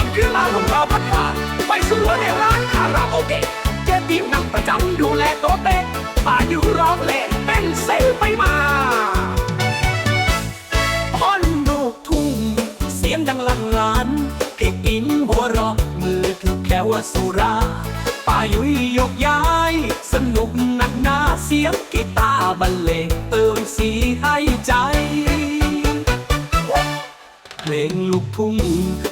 วันคือมาของเราพัฒนาไปสู่ในร้านคาราโอเกะเจ๊ติ๋มนั่งประจำดูแลโต๊ะเต๊ะป่าอยู่ร้องเล่นเป็นเซลไปมาพ่อนลูกทุ่งเสียงดังลังลานพี่ติ๋มหัวราะมือถือแค่วสุราป่ายุยยกย้าย สนุกหนักหนาเสียงกีตาร์บรรเลง ลงลูกทุ่ง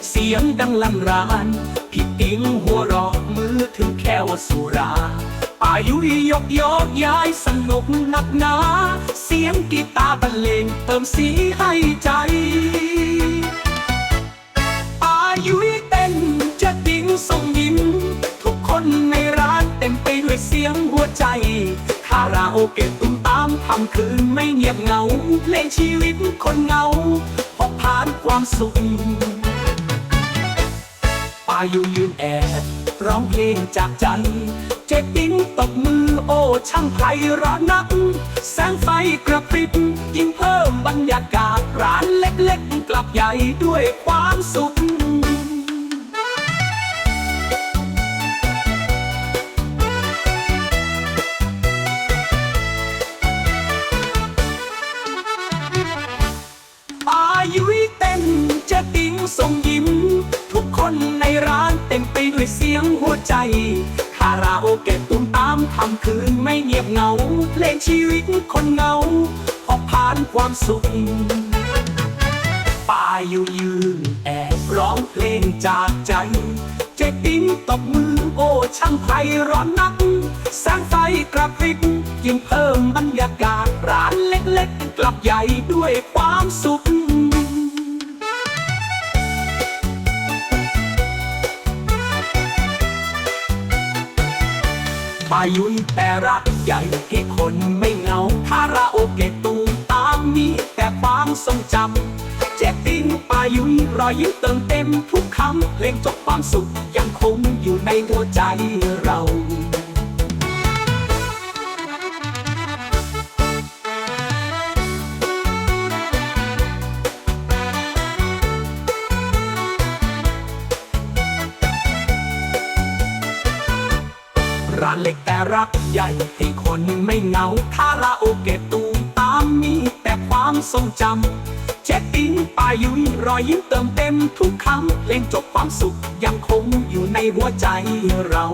เสียงดังลั่นร้าน พี่ติ๋งหัวเรอกมือถึงแค่ว่าสุราอายุยกยกย้ายสนุกหนักหนา เสียงกีตาร์บรรเลงเติมสีให้ใจ อายุเต้นจะติ้งส่งยิ้ม ทุกคนในร้านเต็มไปด้วยเสียงหัวใจ คาราโอเกะตุ้มตามทำคืนไม่เงียบเหงาเพลงชีวิตคนเหงา อบผ่านความสุขปายุยืนแอบร้องเพลงจากใจ เจ๊ติ้งตบมือโอ้ช่างไพเราะนัก แสงไฟกระพริบยิ่งเพิ่มบรรยากาศร้านเล็กๆ กลับใหญ่ด้วยความสุข ในร้านเต็มไปด้วยเสียงหัวใจ คาราโอเกะตุ้มตามทำคืนไม่เงียบเหงา เพลงชีวิตคนเหงาพอผ่านความสุขป่าอยู่ยืนแอบร้องเพลงจากใจ เจ๊ติ้งตบมือโอ้ช่างไพเราะนัก แสงไฟกระพริบยิ่งเพิ่มบรรยากาศร้านเล็กๆ กลับใหญ่ด้วยความสุข ยุยแต่รักใหญ่ให้คนไม่เหงาคาราโอเกะตูมตามมีแต่ความทรงจำเจ็บติ้งปายุยรอยยิ้มเติมเต็มทุกคำเพลงจบความสุขยังคงอยู่ในหัวใจเรา ร้านเล็กแต่รักใหญ่ให้คนไม่เหงาคาราโอเกะตูมตามมีแต่ความทรงจำเจ็ดติ้งปายุยรอยยิ้มเติมเต็มทุกคำเพลงจบความสุขยังคงอยู่ในหัวใจเรา